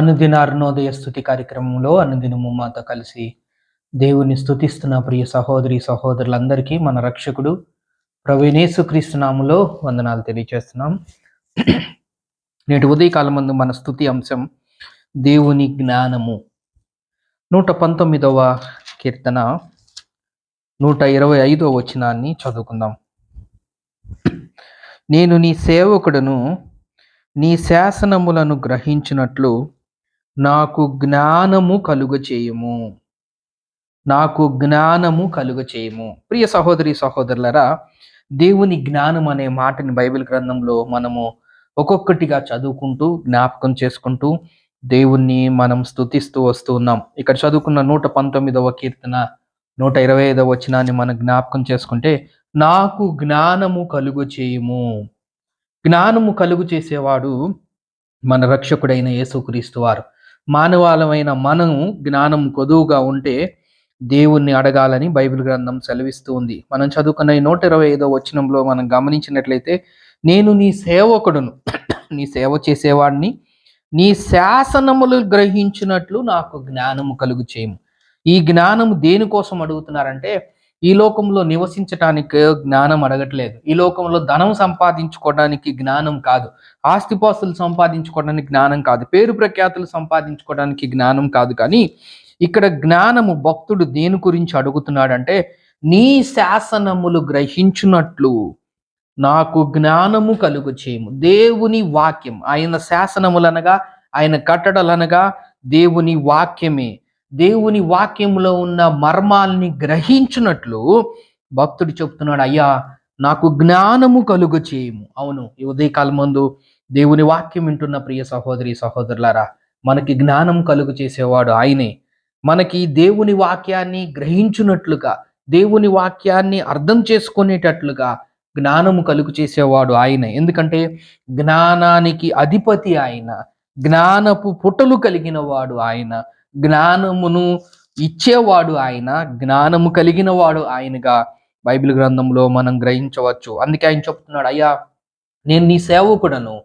అనుదిన అరుణోదయ స్థుతి కార్యక్రమంలో అనుదినము మాతో కలిసి దేవుని స్థుతిస్తున్న ప్రియ సహోదరి సహోదరులందరికీ మన రక్షకుడు ప్రవీణేశు క్రీస్తునాములో వందనాలు తెలియజేస్తున్నాం నేటి ఉదయకాలం ముందు మన స్థుతి అంశం దేవుని జ్ఞానము. నూట పంతొమ్మిదవ కీర్తన నూట ఇరవై ఐదవ వచనాన్ని చదువుకుందాం. నేను నీ సేవకుడును నీ శాసనములను గ్రహించినట్లు నాకు జ్ఞానము కలుగ చేయము. నాకు జ్ఞానము కలుగ చేయము. ప్రియ సహోదరి సహోదరులరా దేవుని జ్ఞానం అనే మాటని బైబిల్ గ్రంథంలో మనము ఒక్కొక్కటిగా చదువుకుంటూ జ్ఞాపకం చేసుకుంటూ దేవుణ్ణి మనం స్తుతిస్తూ వస్తూ ఉన్నాం. ఇక్కడ చదువుకున్న నూట పంతొమ్మిదవ కీర్తన నూట ఇరవై ఐదవ వచనాన్ని మనం జ్ఞాపకం చేసుకుంటే నాకు జ్ఞానము కలుగు చేయము. జ్ఞానము కలుగు చేసేవాడు మన రక్షకుడైన యేసుక్రీస్తు వారు. మానవాళమైన మనము జ్ఞానం కొదువుగా ఉంటే దేవుణ్ణి అడగాలని బైబిల్ గ్రంథం సెలవిస్తూ ఉంది. మనం చదువుకున్న ఈ నూట ఇరవై ఐదో వచనంలో మనం గమనించినట్లయితే నేను నీ సేవకుడును నీ సేవ చేసేవాడిని నీ శాసనములు గ్రహించినట్లు నాకు జ్ఞానము కలుగు చేయము ఈ జ్ఞానము దేనికోసం అడుగుతున్నారంటే ఈ లోకంలో నివసించటానికి జ్ఞానం అడగట్లేదు. ఈ లోకంలో ధనం సంపాదించుకోవడానికి జ్ఞానం కాదు. ఆస్తిపాస్తులు సంపాదించుకోవడానికి జ్ఞానం కాదు. పేరు ప్రఖ్యాతులు సంపాదించుకోవడానికి జ్ఞానం కాదు. కానీ ఇక్కడ జ్ఞానము భక్తుడు దేని గురించి అడుగుతున్నాడంటే నీ శాసనములు గ్రహించున్నట్లు నాకు జ్ఞానము కలుగు చేయము. దేవుని వాక్యం ఆయన శాసనములనగా ఆయన కట్టడలనగా దేవుని వాక్యమే. దేవుని వాక్యంలో ఉన్న మర్మాల్ని గ్రహించినట్లు భక్తుడు చెప్తున్నాడు అయ్యా నాకు జ్ఞానము కలుగు చేయము. అవును ఈ ఉదయకాలం ముందు దేవుని వాక్యం వింటున్న ప్రియ సహోదరి సహోదరులారా మనకి జ్ఞానం కలుగు చేసేవాడు ఆయనే. మనకి దేవుని వాక్యాన్ని గ్రహించున్నట్లుగా దేవుని వాక్యాన్ని అర్థం చేసుకునేటట్లుగా జ్ఞానము కలుగు చేసేవాడు ఆయన. ఎందుకంటే జ్ఞానానికి అధిపతి ఆయన జ్ఞానపు పుటలు కలిగిన వాడు ఆయన. జ్ఞానమును ఇచ్చేవాడు ఆయన జ్ఞానము కలిగిన వాడు ఆయనగా బైబిల్ గ్రంథంలో మనం గ్రహించవచ్చు. అందుకే ఆయన చెప్తున్నాడు అయ్యా నేను నీ సేవకుడను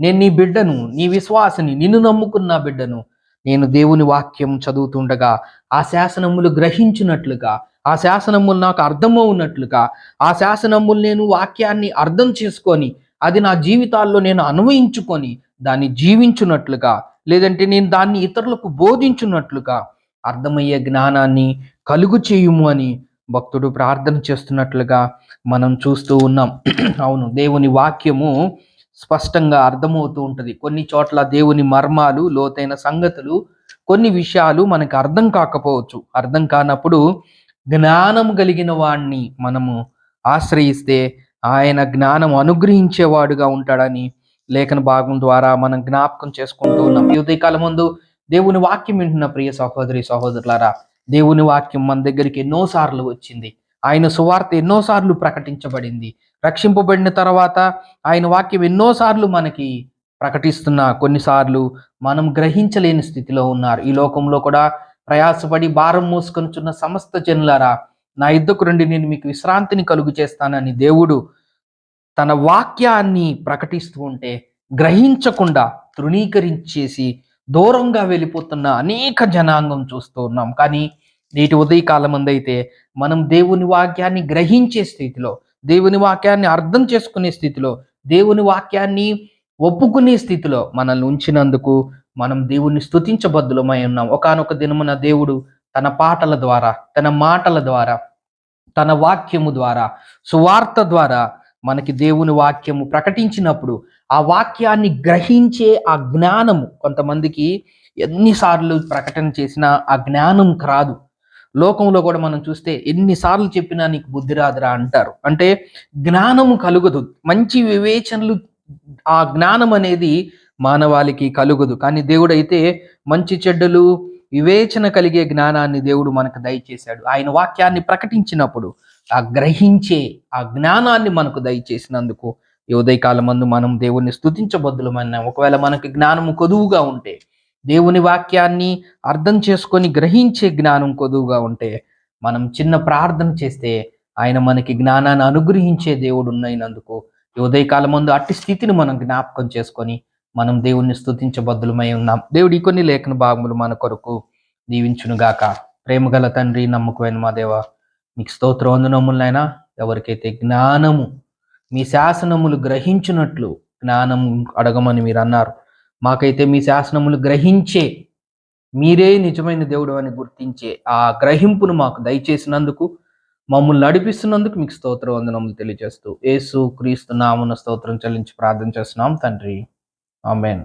నేను నీ బిడ్డను నీ విశ్వాసని నిన్ను నమ్ముకున్న బిడ్డను నేను దేవుని వాక్యం చదువుతుండగా ఆ శాసనములు గ్రహించినట్లుగా ఆ శాసనములు నాకు అర్థమవునట్లుగా ఆ శాసనములు నేను వాక్యాన్ని అర్థం చేసుకొని అది నా జీవితాల్లో నేను అన్వయించుకొని దాన్ని జీవించున్నట్లుగా లేదంటే నేను దాన్ని ఇతరులకు బోధించున్నట్లుగా అర్థమయ్యే జ్ఞానాన్ని కలుగు చేయుము అని భక్తుడు ప్రార్థన చేస్తున్నట్లుగా మనం చూస్తూ ఉన్నాం. అవును దేవుని వాక్యము స్పష్టంగా అర్థమవుతూ ఉంటుంది. కొన్ని చోట్ల దేవుని మర్మాలు లోతైన సంగతులు కొన్ని విషయాలు మనకు అర్థం కాకపోవచ్చు. అర్థం కానప్పుడు జ్ఞానం కలిగిన వాణ్ణి మనము ఆశ్రయిస్తే ఆయన జ్ఞానం అనుగ్రహించేవాడుగా ఉంటాడని లేఖన భాగం ద్వారా మనం జ్ఞాపకం చేసుకుంటూ ఉన్నాం. ఈ ముందు దేవుని వాక్యం వింటున్న ప్రియ సహోదరి సహోదరులారా దేవుని వాక్యం మన దగ్గరికి ఎన్నోసార్లు వచ్చింది. ఆయన సువార్త ఎన్నోసార్లు ప్రకటించబడింది. రక్షింపబడిన తర్వాత ఆయన వాక్యం ఎన్నోసార్లు మనకి ప్రకటిస్తున్నా కొన్నిసార్లు మనం గ్రహించలేని స్థితిలో ఉన్నారు. ఈ లోకంలో కూడా ప్రయాసపడి భారం మోసుకొనిచున్న సమస్త జనులారా నా ఇద్దరు రండి నేను మీకు విశ్రాంతిని కలుగు చేస్తానని దేవుడు తన వాక్యాన్ని ప్రకటిస్తూ ఉంటే గ్రహించకుండా తృణీకరించేసి దూరంగా వెళ్ళిపోతున్న అనేక జనాంగం చూస్తూ ఉన్నాం. కానీ నేటి ఉదయకాలం అందైతే మనం దేవుని వాక్యాన్ని గ్రహించే స్థితిలో దేవుని వాక్యాన్ని అర్థం చేసుకునే స్థితిలో దేవుని వాక్యాన్ని ఒప్పుకునే స్థితిలో మనల్ని ఉంచినందుకు మనం దేవుణ్ణి స్థుతించబద్దులమై ఉన్నాం. ఒకనొక దినమున దేవుడు తన పాటల ద్వారా తన మాటల ద్వారా తన వాక్యము ద్వారా సువార్త ద్వారా మనకి దేవుని వాక్యము ప్రకటించినప్పుడు ఆ వాక్యాన్ని గ్రహించే ఆ జ్ఞానము కొంతమందికి ఎన్నిసార్లు ప్రకటన చేసినా ఆ జ్ఞానం రాదు. లోకంలో కూడా మనం చూస్తే ఎన్నిసార్లు చెప్పినా నీకు బుద్ధి రాదురా అంటారు. అంటే జ్ఞానము కలుగదు. మంచి వివేచనలు ఆ జ్ఞానం అనేది మానవాళికి కలుగదు. కానీ దేవుడు అయితే మంచి చెడ్డలు వివేచన కలిగే జ్ఞానాన్ని దేవుడు మనకు దయచేశాడు. ఆయన వాక్యాన్ని ప్రకటించినప్పుడు ఆ గ్రహించే ఆ జ్ఞానాన్ని మనకు దయచేసినందుకు ఈ ఉదయకాలం మందు మనం దేవుణ్ణి స్థుతించబద్దులమైన ఒకవేళ మనకి జ్ఞానము కొదువుగా ఉంటే దేవుని వాక్యాన్ని అర్థం చేసుకొని గ్రహించే జ్ఞానం కొదువుగా ఉంటే మనం చిన్న ప్రార్థన చేస్తే ఆయన మనకి జ్ఞానాన్ని అనుగ్రహించే దేవుడు ఉన్నైనందుకు ఈ ఉదయకాలం ముందు అట్టి స్థితిని మనం జ్ఞాపకం చేసుకొని మనం దేవుణ్ణి స్థుతించబద్దులమై ఉన్నాం. దేవుడి కొన్ని లేఖన భాగములు మన కొరకు దీవించునుగాక. ప్రేమగల తండ్రి నమ్మకమైన మా దేవ మీకు స్తోత్ర వందనములైనా ఎవరికైతే జ్ఞానము మీ శాసనములు గ్రహించినట్లు జ్ఞానం అడగమని మీరు అన్నారు. మాకైతే మీ శాసనములు గ్రహించే మీరే నిజమైన దేవుడు అని గుర్తించే ఆ గ్రహింపును మాకు దయచేసినందుకు మమ్మల్ని నడిపిస్తున్నందుకు మీకు స్తోత్ర వందనములు తెలియజేస్తూ యేసు క్రీస్తు నామున స్తోత్రం చెల్లించి ప్రార్థన చేస్తున్నాం తండ్రి. ఆమెన్.